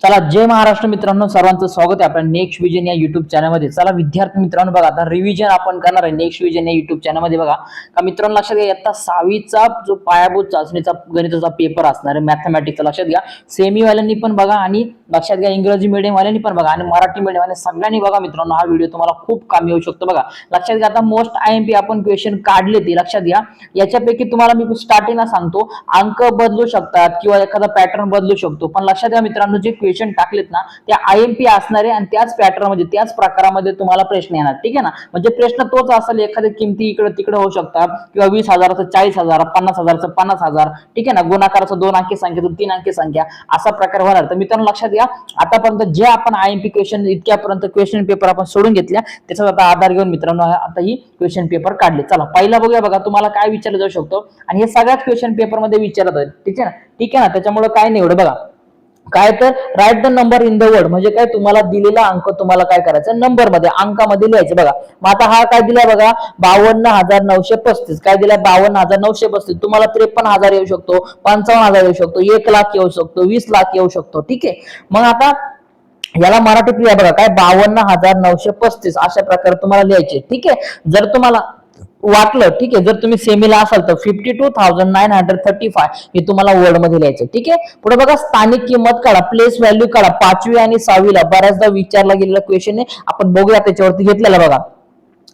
चला जय महाराष्ट्र मित्रांनो सर्वांचं स्वागत आहे आपल्या नेक्स्ट विजन या युट्यूब चॅनलमध्ये चला विद्यार्थी मित्रांनो बघा आता रिव्हिजन आपण करणार आहे नेक्स्ट विजन या युट्यूब चॅनलमध्ये बघा. का मित्रांनो लक्षात घ्या आता सहावीचा जो पायाभूत चाचणीचा गणिताचा पेपर असणार आहे मॅथमॅटिक्सचा लक्षात घ्या. सेमीवाल्यांनी पण बघा आणि लक्षात घ्या इंग्रजी मिडियमवाल्यांनी पण बघा आणि मराठी medium सगळ्यांनी बघा मित्रांनो हा व्हिडिओ तुम्हाला खूप कामी येऊ शकतो बघा. लक्षात घ्या आता मोस्ट आय एम पी आपण क्वेश्चन काढले ते लक्षात घ्या. याच्यापैकी तुम्हाला मी स्टार्टिंगला सांगतो अंक बदलू शकतात किंवा एखादा पॅटर्न बदलू शकतो. पण लक्षात घ्या मित्रांनो जे क्वेश्चन टाकलेत ना त्या आय एम पी असणारे आणि त्याच पॅटर्नमध्ये त्याच प्रकारामध्ये तुम्हाला प्रश्न येणार ठीक आहे ना? म्हणजे प्रश्न तोच असेल एखाद्या किमती इकडे तिकडे होऊ शकतात किंवा वीस हजाराचं चाळीस हजार पन्नास हजारचं पन्नास हजार ठीक आहे ना? गुणाकाराचं दोन अंकी संख्येचं तीन अंकी संख्या असा प्रकार होणार. तर मित्रांनो लक्षात घ्या आतापर्यंत जे आपण आय एम पी क्वेश्चन इतक्यापर्यंत क्वेश्चन पेपर आपण सोडून घेतल्या त्याचा आता आधार घेऊन मित्रांनो आता ही क्वेश्चन पेपर काढले. चला पहिला बघूया बघा तुम्हाला काय विचारलं जाऊ शकतो? आणि हे सगळ्याच क्वेश्चन पेपरमध्ये विचारत आहेत ठीक आहे ना? ठीक आहे ना? त्याच्यामुळे काय नाही एवढं. बघा काय तर write the number in the word म्हणजे काय तुम्हाला दिलेला अंक तुम्हाला काय करायचं? नंबरमध्ये अंकामध्ये लिहायचं. बघा मग आता हा काय दिला बघा? बावन्न हजार नऊशे पस्तीस. काय दिला? बावन्न हजार नऊशे पस्तीस. तुम्हाला त्रेपन्न हजार येऊ शकतो पंचावन्न हजार येऊ शकतो एक लाख येऊ शकतो वीस लाख येऊ शकतो. ठीक आहे? मग आता याला मराठीत लिहा बघा. काय? बावन्न हजार नऊशे पस्तीस. अशा प्रकारे तुम्हाला लिहायचे. ठीक आहे? जर तुम्हाला वाटलं ठीक आहे जर तुम्ही सेमीला असाल तर fifty two thousand nine hundred thirty five हे तुम्हाला वर्डमध्ये लिहायचं ठीक आहे? पुढे बघा स्थानिक किंमत काढा प्लेस व्हॅल्यू काढा पाचवी आणि सहावीला बऱ्याचदा विचारला गेलेला क्वेश्चन आहे आपण बघूया त्याच्यावरती घेतलेला बघा.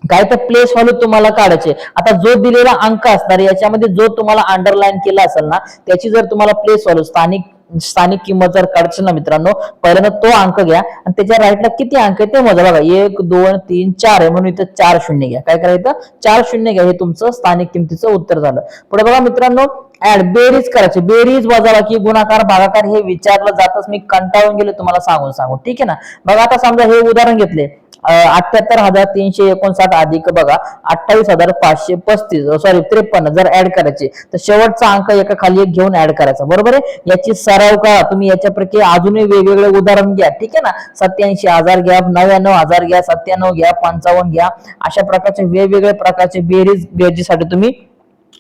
काय तर प्लेस व्हॅल्यू तुम्हाला काढायचे आता जो दिलेला अंक असणार याच्यामध्ये जो तुम्हाला अंडरलाईन केला असेल ना त्याची जर तुम्हाला प्लेस व्हॅल्यू स्थानिक स्थानिक किंमत जर काढायची ना मित्रांनो पहिल्यांदा तो अंक घ्या आणि त्याच्या राईटला किती अंक आहे ते मोजा बघा. एक दोन तीन चार आहे म्हणून इथं चार शून्य घ्या. काय करायचं? चार शून्य घ्या. हे तुमचं स्थानिक किमतीचं उत्तर झालं. पुढे बघा मित्रांनो ऍड बेरीज करायची. बेरीज वजाबाकी गुणाकार भागाकार हे विचारलं जातच. मी कंटाळून गेले तुम्हाला सांगून सांगून. ठीक आहे ना? बघा आता समजा हे उदाहरण घेतले. अठ्याहत्तर हजार तीनशे एकोणसाठ अधिक बघा अठ्ठावीस हजार पाचशे पस्तीस सॉरी त्रेपन्न जर ऍड करायचे तर शेवटचा अंक एका खाली एक घेऊन ऍड करायचा बरोबर आहे? याची सराव करा तुम्ही याच्यापैकी अजूनही वेगवेगळे उदाहरण घ्या ठीक आहे ना? सत्याऐंशी हजार घ्या नव्याण्णव हजार घ्या सत्त्याण्णव घ्या पंचावन्न घ्या अशा प्रकारचे वेगवेगळ्या प्रकारचे बेरीज बेरजीसाठी तुम्ही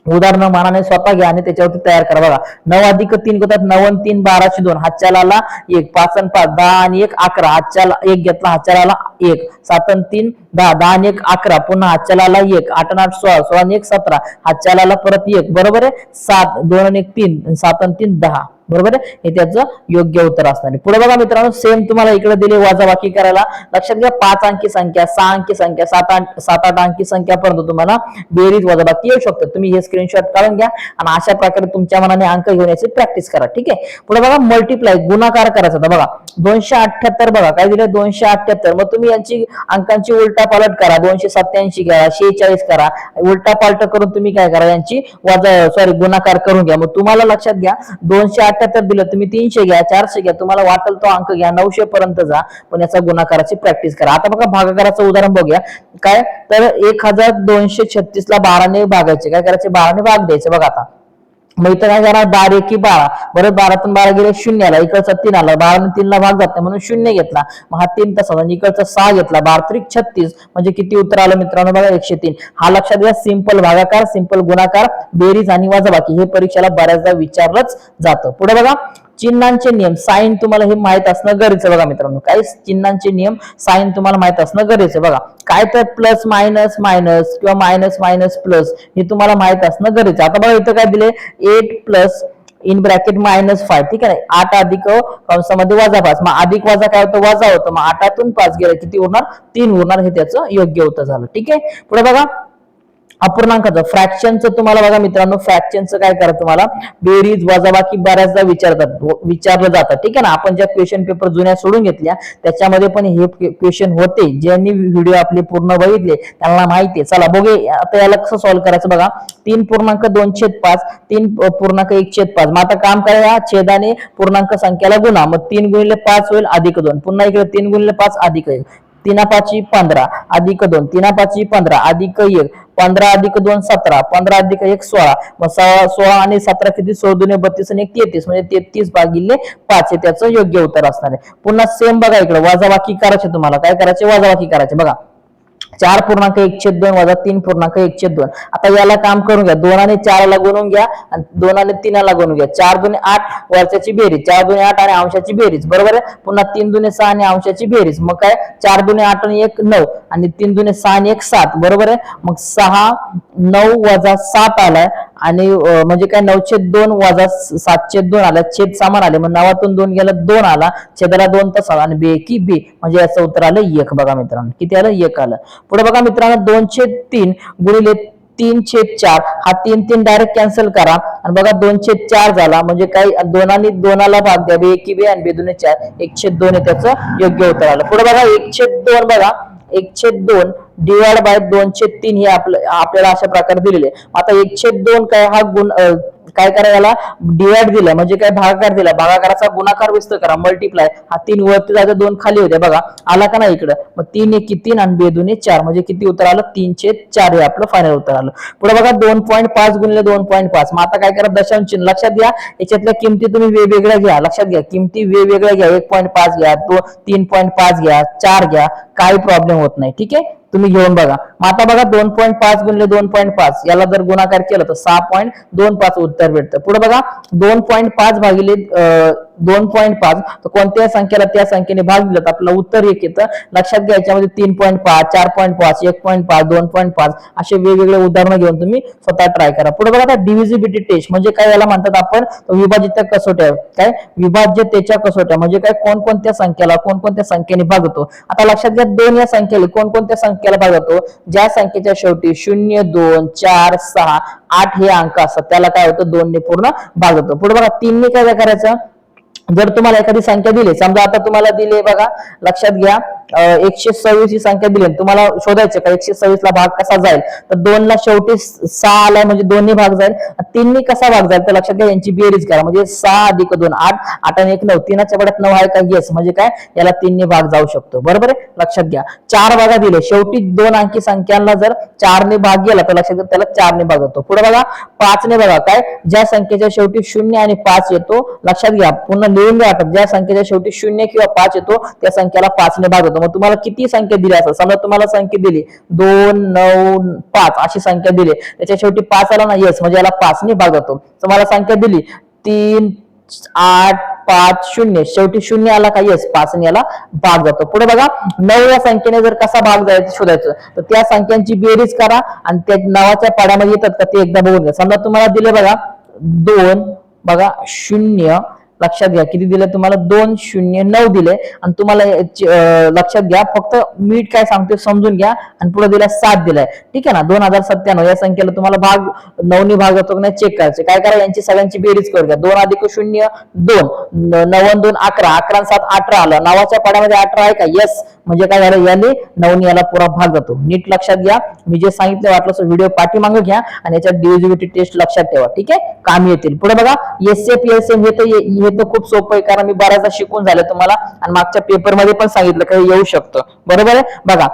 उदाहरण मानाने स्वतः घ्या आणि त्याच्यावरती तयार करा. बघा नऊ अधिक तीन घेतात नऊ आणि तीन बाराशे दोन. हातच्याला एक पाच आणि पाच दहा आणि एक अकरा. हातच्याला एक घेतला हातच्याला एक. सात आणि तीन दहा. दहा आणि एक अकरा. पुन्हा हातच्याला एक आठ आणि आठ सोळा. सोळा आणि एक सतरा. हातच्याला परत एक. बरोबर आहे? सात. दोन आणि एक तीन. सात आणि तीन दहा. बरोबर आहे? हे त्याचं योग्य उत्तर असणार आहे. पुढे बघा मित्रांनो सेम तुम्हाला इकडे दिले वजाबाकी करायला. लक्षात घ्या पाच अंकी संख्या सहा अंकी संख्या सात आठ सात आठ अंकी संख्यापर्यंत तुम्हाला बेरीज वजाबाकी येऊ शकतात तुम्ही हे स्क्रीनशॉट काढून घ्या आणि अशा प्रकारे तुमच्या मनाने अंक घेऊन याची प्रॅक्टिस करा ठीक आहे? पुढे बघा मल्टिप्लाय गुणाकार करायचा. होता बघा दोनशे अठ्ठ्याहत्तर बघा काय दिलं? दोनशे अठ्ठ्याहत्तर मग तुम्ही यांची अंकांची उलटा पालट करा. दोनशे सत्याऐंशी करा शेहेचाळीस करा. उलटा पालट करून तुम्ही काय करा? यांची वजा सॉरी गुणाकार करून घ्या. मग तुम्हाला लक्षात घ्या दोनशे अठ्याहत्तर दिलं तुम्ही तीनशे घ्या चारशे घ्या तुम्हाला वाटेल तो अंक घ्या नऊशे पर्यंत जा पण याचा गुणाकाराची प्रॅक्टिस करा. आता बघा भागाकाराचं उदाहरण बघूया. काय? तर एक हजार दोनशे छत्तीस ला बाराने भागायचे. काय करायचे? बाराने भाग द्यायचे. बघा आता. मग इथं काय करा बारा एकी बारा. बरोबर बारातून बारा गेले शून्य आला इकडचा तीन आला बारा तीनला भाग जात म्हणून शून्य घेतला. मग हा तीन तसा म्हणजे इकडचा सहा घेतला. बारा त्रिक छत्तीस म्हणजे किती उत्तर आलं मित्रांनो? बघा एकशे तीन. हा लक्षात घ्या सिंपल भागाकार सिंपल गुणाकार बेरीज आणि वजाबाकी. हे परीक्षेला बऱ्याचदा विचारलंच जातं. पुढे बघा. चिन्हांचे नियम साईन तुम्हाला हे माहीत असणं गरजेचं बघा मित्रांनो. काय चिन्हांचे नियम साईन तुम्हाला माहीत असणं गरजेचं बघा. काय तर प्लस मायनस मायनस किंवा मायनस मायनस प्लस हे तुम्हाला माहीत असणं गरजेचं. आता बघा इथं काय दिले eight plus in bracket minus five ठीक आहे ना? आठ अधिक कंसामध्ये वजा पाच. मग अधिक वजा काय होतं? वजा होतं. मग आठातून पाच गेलं किती उरणार? तीन उरणार. हे त्याचं योग्य होतं झालं. ठीक आहे? पुढे बघा. अपूर्णांकाचं. फ्रॅक्शनचं तुम्हाला बघा मित्रांनो फ्रॅक्शनचं काय करा तुम्हाला? बेरीज वजाबाकी बऱ्याचदा विचारतात विचारलं जातं. ठीक आहे ना? आपण ज्या क्वेश्चन पेपर जुन्या सोडून घेतल्या त्याच्यामध्ये पण हे क्वेश्चन होते. ज्यांनी व्हिडिओ आपले पूर्ण बघितले त्यांना माहिती चला बघे आता याला कसं सॉल्व्ह करायचं बघा. तीन पूर्णांक दोन छेद पाच तीन पूर्णांक एक छेद पाच. मग आता काम करा छेदाने पूर्णांक संख्याला गुणा. मग तीन गुणिले पाच होईल अधिक दोन. पुन्हा इकडे तीन गुणिले पाच अधिक एक. तीना पाची पंधरा अधिक दोन. तीना पाची पंधरा अधिक एक. पंधरा अधिक दोन सतरा पंधरा अधिक एक सोळा. मग सोळा आणि सतरा किती? सोळा बत्तीस आणि एक तेहतीस. म्हणजे तेहतीस भागिले पाच हे त्याचं योग्य उत्तर असणार आहे. पुन्हा सेम बघा इकडे. वाजाबाकी करायचे तुम्हाला. काय करायचे? वाजाबाकी करायचे. बघा. चार पूर्णांक एकशे दोन वजा तीन पूर्णांक एकशे दोन. आता याला काम करून घ्या. दोन आणि चारला गुणून घ्या आणि दोन आणि तीनाला गुणून घ्या. चार दुने आठ वर्षाची बेरीज. चार दुने आठ आणि अंशाची बेरीज. बरोबर आहे? पुन्हा तीन दुने सहा आणि अंशाची बेरीज. मग काय? चार दुने आठ आणि एक नऊ आणि तीन दुने सहा आणि एक सात. बरोबर आहे? मग सहा नऊ वजा सात आलाय आणि म्हणजे काय? नऊशे दोन वजा सातशे दोन आला. छेद समान आले मग नवातून दोन गेला दोन आला. छेदाला दोन तसा आणि बे की बे. म्हणजे याचं उत्तर आलं एक. बघा मित्रांनो किती आलं? एक आलं. पुढे बघा मित्रांनो दोनशे तीन गुणिले तीन छेद चार. हा तीन तीन डायरेक्ट कॅन्सल करा. आणि बघा दोन छेद चार झाला. म्हणजे काही दोन दोनाला भाग द्या. बे बे आणि बे दोन चार. एक छेद दोन हे त्याचं योग्य उत्तर आलं. पुढे बघा एक छेद दोन बघा. एक छेद दोन डिवाइड बाय दोन छेद तीन हे आपलं आपल्याला अशा प्रकारे दिलेले. आता एक छेद दोन काय? हा गुण काय करा याला? डिवाइड दिलं. म्हणजे काय? भागाकार दिला. भागाकाराचा गुणाकार विस्तार करा. मल्टिप्लाय हा तीन वरती जायचं दोन खाली होते. बघा आला का नाही इकडं? मग तीन एक तीन आणि बे दोन चार. म्हणजे किती उत्तर आलं? तीनशे चार हे आपलं फायनल उत्तर आलं. पुढे बघा दोन पॉईंट पाच गुणिले दोन पॉईंट पाच. मग आता काय करा? दशांश चिन्ह. लक्षात घ्या. याच्यातल्या किमती तुम्ही वेगवेगळ्या घ्या. लक्षात घ्या. किमती वेगवेगळ्या घ्या. एक पॉईंट पाच घ्या. दो तीन पॉईंट पाच घ्या. चार घ्या. काही प्रॉब्लेम होत नाही. ठीक आहे? तुम्ही घेऊन बघा. मग आता बघा दोन पॉईंट पाच गुणले दोन पॉईंट पाच. याला जर गुणाकार केला तर सहा पॉईंट दोन पाच. उत्तर भेटतं पुढे बघा दोन पॉईंट पाच भागिले दोन पॉईंट पाच. तर कोणत्या संख्येला त्या संख्येने भाग दिला तर आपलं उत्तर एक येतं. लक्षात घ्या याच्यामध्ये तीन पॉईंट पाच चार पॉईंट पाच एक पॉईंट पाच दोन पॉईंट पाच असे वेगवेगळे उदाहरणं घेऊन तुम्ही स्वतः ट्राय करा. पुढे बघा आता डिव्हिजिबिलिटी टेस्ट म्हणजे काय याला म्हणतात आपण? विभाजित कसोट्या. काय? विभाज्यतेच्या कसोट्या. म्हणजे काय? कोणकोणत्या संख्येला कोणकोणत्या संख्येने भागतो आता लक्षात घ्या दोन या संख्येला कोणकोणत्या संख्येला भागतो ज्या संख्येच्या शेवटी शून्य दोन चार सहा आठ हे अंक असतात. त्याला काय होतं? दोन ने पूर्ण भागतो पुढे बघा तीनने काय करायचं? जर तुम्हाला एखादी संख्या दिली समजा आता तुम्हाला दिली बघा लक्षात घ्या. एकशे सव्वीस ही संख्या दिली आणि तुम्हाला शोधायचं का? एकशे सव्वीस ला भाग कसा जाईल? तर दोन ला शेवटी सहा आलाय म्हणजे दोन्ही भाग जाईल. तीननी कसा भाग जाईल? तर लक्षात घ्या यांची बेरीज करा. म्हणजे सहा अधिक दोन आठ. आठ आणि एक नऊ. तीनाच्या पड्यात नऊ आहे का? येस म्हणजे काय? याला तीनने भाग जाऊ शकतो. बरोबर आहे? लक्षात घ्या. चार भागा दिले. शेवटी दोन अंकी संख्यांना जर चारने भाग गेला तर लक्षात घ्या त्याला चारने भाग येतो पुढे बघा. पाचने बघा. काय? ज्या संख्येच्या शेवटी शून्य आणि पाच येतो लक्षात घ्या. पुन्हा लिहून घ्या ज्या संख्येच्या शेवटी शून्य किंवा पाच येतो त्या संख्येला पाचने भाग होतो. मग तुम्हाला किती संख्या दिली असं? समजा तुम्हाला संख्या दिली. दोन नऊ पाच अशी संख्या दिली. त्याच्या शेवटी पाच आला ना येस म्हणजे याला पाचने भाग होतो. तुम्हाला संख्या दिली. तीन आठ पाच शून्य. शेवटी शून्य आला का? येस पाच याला भाग जातो. पुढे बघा. नऊ या संख्येने जर कसा भाग जायचं शोधायचं तर त्या संख्यांची बेरीज करा आणि त्या नावाच्या पाड्यामध्ये येतात का ते एकदा बघून घ्या. समजा तुम्हाला दिले बघा दोन बघा शून्य लक्षात घ्या. किती दिले? तुम्हाला दोन शून्य नऊ दिले. आणि तुम्हाला लक्षात घ्या. फक्त मीठ काय सांगतोय समजून घ्या. आणि पुढे दिला सात दिलाय. ठीक आहे ना? दोन हजार सत्त्याण्णव. या संख्येला तुम्हाला भाग नऊनी भाग होतो की नाही? चेक करायचे काय करा? यांची सगळ्यांची बेरीज करू द्या. दोन अधिक शून्य दोन. नवन दोन अकरा. अकरा सात अठरा आलं. नावाच्या पाड्यामध्ये अठरा आहे का? येस म्हणजे काय झालं? याने नवनी याला पुरा भाग जातो. नीट लक्षात घ्या. मी जे सांगितलं वाटलं व्हिडिओ पाठीमागं घ्या. आणि याच्यात डिव्हिजिबिलिटी टेस्ट लक्षात ठेवा. ठीक आहे? काम येतील. पुढे बघा एस एफ एस एम हे तर हे तर खूप सोपं आहे कारण मी बऱ्याचदा शिकून झालं तुम्हाला. आणि मागच्या पेपरमध्ये पण सांगितलं काही येऊ शकतं. बरोबर आहे? बघा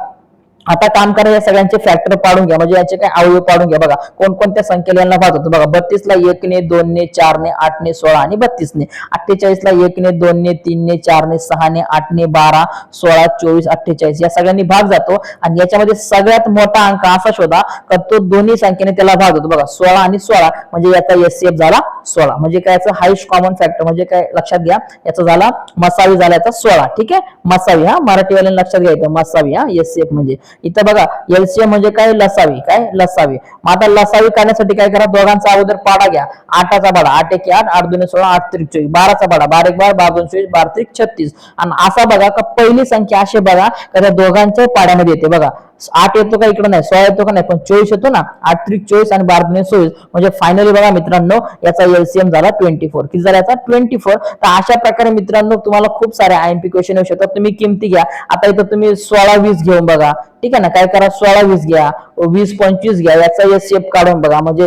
आता काम करा या सगळ्यांचे फॅक्टर पाडून घ्या. म्हणजे याचे काय अवयव पाडून घ्या. बघा कोणकोणत्या संख्येला यांना भाग होतो. बघा दोन ने एकने दोनने चारने आठने सोळा आणि बत्तीसने. अठ्ठेचाळीस ला एकने दोनने तीनने चारने सहाने आठने बारा सोळा चोवीस अठ्ठेचाळीस. या सगळ्यांनी भाग जातो आणि याच्यामध्ये सगळ्यात मोठा अंक असा शोधा का तो दोन्ही संख्येने त्याला भाग होतो. बघा सोळा आणि सोळा म्हणजे याचा एस झाला सोळा. म्हणजे काय याचा हायस्ट कॉमन फॅक्टर म्हणजे काय? लक्षात घ्या. याचा झाला मसावी झाला याचा सोळा. ठीक आहे? मसावी हा? मराठीवाल्यांना लक्षात घ्यायचं. मसावी हा? एस म्हणजे. इथं बघा एलसीएम म्हणजे काय? लसावी. काय? लसावी. मग आता लसावी करण्यासाठी काय करा? दोघांचा अगोदर पाडा घ्या. आठाचा पाडा. आठ एक आठ आठ दोन सोळा आठ त्रिक चोवीस. बाराचा पाडा. बारा एक बार बारा दोन चोवीस बारा त्रिक छत्तीस. आणि असा बघा का पहिली संख्या अशी बघा का त्या दोघांच्या पाड्यामध्ये येते बघा. आठ येतो का इकडे नाही सोळा येतो का नाही पण चोवीस येतो ना आठ त्रिक चोवीस आणि बारा दोन चोवीस म्हणजे फायनली बघा मित्रांनो याचा एलसीएम झाला ट्वेंटी फोर किती झाला याचा? ट्वेंटी फोर तर अशा प्रकारे मित्रांनो तुम्हाला खूप सारे आय एन पी क्वेश्चन येऊ शकतात. तुम्ही किमती घ्या. आता इथं तुम्ही सोळा वीस घेऊन बघा. ठीक आहे ना? काय करा? सोळा वीस घ्या. वीस पंचवीस घ्या. याचा एस काढून बघा. म्हणजे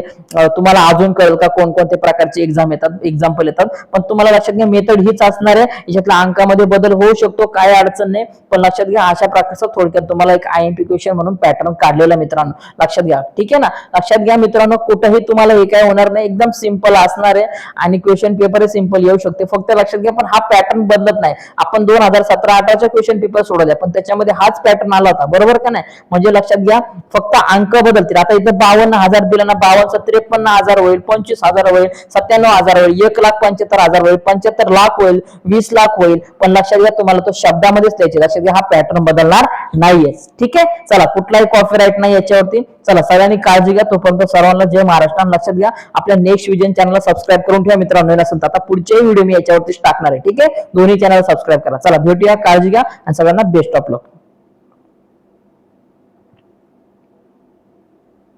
तुम्हाला अजून कळेल का कोणकोणत्या प्रकारचे एक्झाम येतात एक्झाम्पल येतात. पण तुम्हाला लक्षात घ्या मेथड हीच असणार आहे. याच्यातल्या अंकामध्ये बदल होऊ शकतो. काय अडचण नाही. पण लक्षात घ्या अशा प्रकारचा थोडक्यात तुम्हाला एक I N P question question म्हणून पॅटर्न काढलेला मित्रांनो. लक्षात घ्या. ठीक आहे ना? लक्षात घ्या मित्रांनो कुठेही तुम्हाला हे काय होणार नाही. एकदम सिंपल असणार आहे आणि क्वेश्चन पेपर सिंपल येऊ शकते. फक्त लक्षात घ्या पण हा पॅटर्न बदलत नाही. आपण दोन हजार सतरा अठराचा क्वेश्चन पेपर सोडवले पण त्याच्यामध्ये हाच पॅटर्न आला होता. बरोबर का नाही? म्हणजे लक्षात घ्या फक्त अंक बदलतील. आता इथं बावन्न हजार दिला ना बावन्न त्रेपन्न हजार होईल पंचवीस हजार होईल सत्त्याण्णव हजार होईल एक लाख पंच्याहत्तर हजार होईल पंच्याहत्तर लाख होईल वीस लाख होईल. पण लक्षात घ्या तुम्हाला तो शब्दामध्येच द्यायचे लक्षात घ्या हा पॅटर्न बदलणार नाहीये. ठीक आहे? चला कुठलाही कॉपीराईट नाही याच्यावरती. चला सगळ्यांनी काळजी घ्या. तोपर्यंत सर्वांना जय महाराष्ट्र. लक्षात घ्या आपल्या नेक्स्ट विजन चॅनलला सबस्क्राईब करून ठेवा मित्रांनो. नसेल तर आता पुढचे व्हिडिओ मी याच्यावरतीच टाकणार आहे. ठीक आहे? दोन्ही चॅनल सबस्क्राईब करा. चला भेटूया काळजी घ्या आणि सगळ्यांना बेस्ट ऑफ लक